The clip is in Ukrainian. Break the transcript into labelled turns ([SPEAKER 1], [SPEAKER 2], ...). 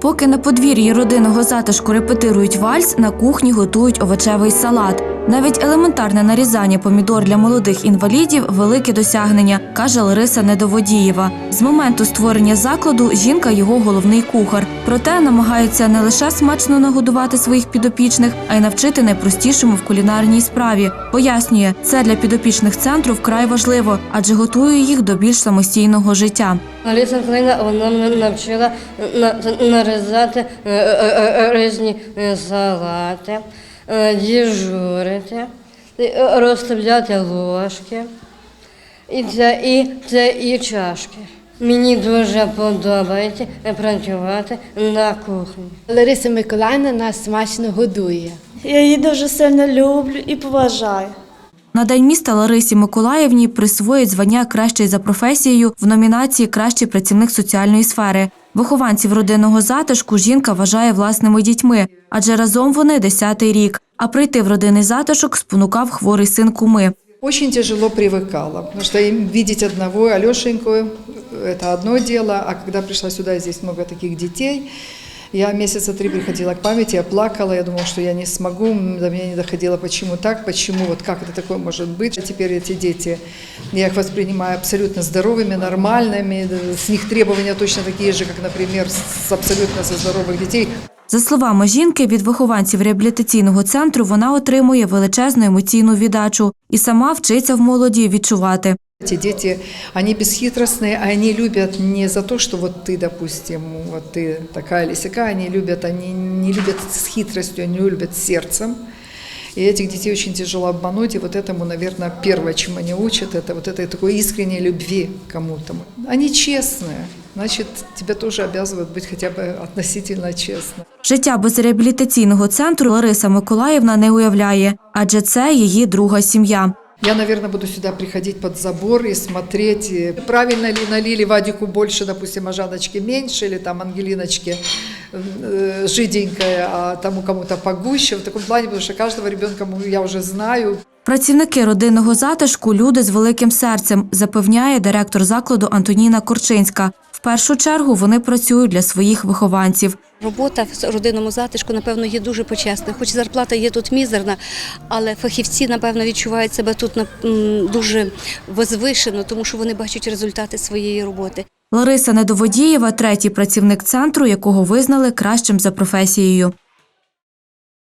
[SPEAKER 1] Поки на подвір'ї родинного затишку репетирують вальс, на кухні готують овочевий салат. Навіть елементарне нарізання помідор для молодих інвалідів велике досягнення, каже Лариса Недоводієва. З моменту створення закладу жінка його головний кухар. Проте намагається не лише смачно нагодувати своїх підопічних, а й навчити найпростішому в кулінарній справі. Пояснює, це для підопічних центру вкрай важливо, адже готує їх до більш самостійного життя.
[SPEAKER 2] Аліса Клина вона мене навчила на- нарізати е, е, е, різні салати, діжурити, е, розставляти ложки. І це, і це і чашки. Мені дуже подобається працювати на кухні.
[SPEAKER 3] Лариса Миколаївна нас смачно годує.
[SPEAKER 4] Я її дуже сильно люблю і поважаю.
[SPEAKER 1] На день міста Ларисі Миколаївні присвоїть звання кращий за професією в номінації Кращий працівник соціальної сфери. Вихованців родинного затишку жінка вважає власними дітьми, адже разом вони десятий рік. А прийти в родинний затишок спонукав хворий син куми.
[SPEAKER 5] Очень тяжело привыкала, потому что им одного Алешеньку – это одно дело, а когда пришла сюда, здесь много таких детей, я месяца три приходила к памяти, я плакала, я думала, что я не смогу, до меня не доходило, почему так, почему, вот как это такое может быть. А теперь эти дети, я их воспринимаю абсолютно здоровыми, нормальными, с них требования точно такие же, как, например, с абсолютно со здоровых детей.
[SPEAKER 1] За словами жінки, від вихованців реабілітаційного центру вона отримує величезну емоційну віддачу і сама вчиться в молоді відчувати.
[SPEAKER 5] Эти дети, они бесхитростные, а они любят не за то, что вот ты, допустим, вот ты такая или сякая, они любят, они не любят с хитростью, они любят сердцем. И этих детей очень тяжело обмануть, и вот этому, наверное, первое, чему они учат, это вот этой такой искренней любви к кому-то. Они честные, значит, тебя тоже обязывают быть хотя бы относительно честным.
[SPEAKER 1] Життя без реабілітаційного центру Лариса Миколаївна не уявляє, адже це її друга сім'я.
[SPEAKER 5] Я, наверное, буду сюда приходить под забор и смотреть, правильно ли налили Вадику больше, допустим, а Жаночке меньше, или там Ангелиночке э, жиденькая, а тому кому-то погуще. В таком плане, потому что каждого ребенка я уже знаю.
[SPEAKER 1] Працівники родинного затишку люди з великим серцем, запевняє директор закладу Антоніна Корчинська. В першу чергу вони працюють для своїх вихованців.
[SPEAKER 6] Робота в родинному затишку, напевно, є дуже почесна. Хоч зарплата є тут мізерна, але фахівці, напевно, відчувають себе тут дуже возвишено, тому що вони бачать результати своєї роботи.
[SPEAKER 1] Лариса Недоводієва – третій працівник центру, якого визнали кращим за професією.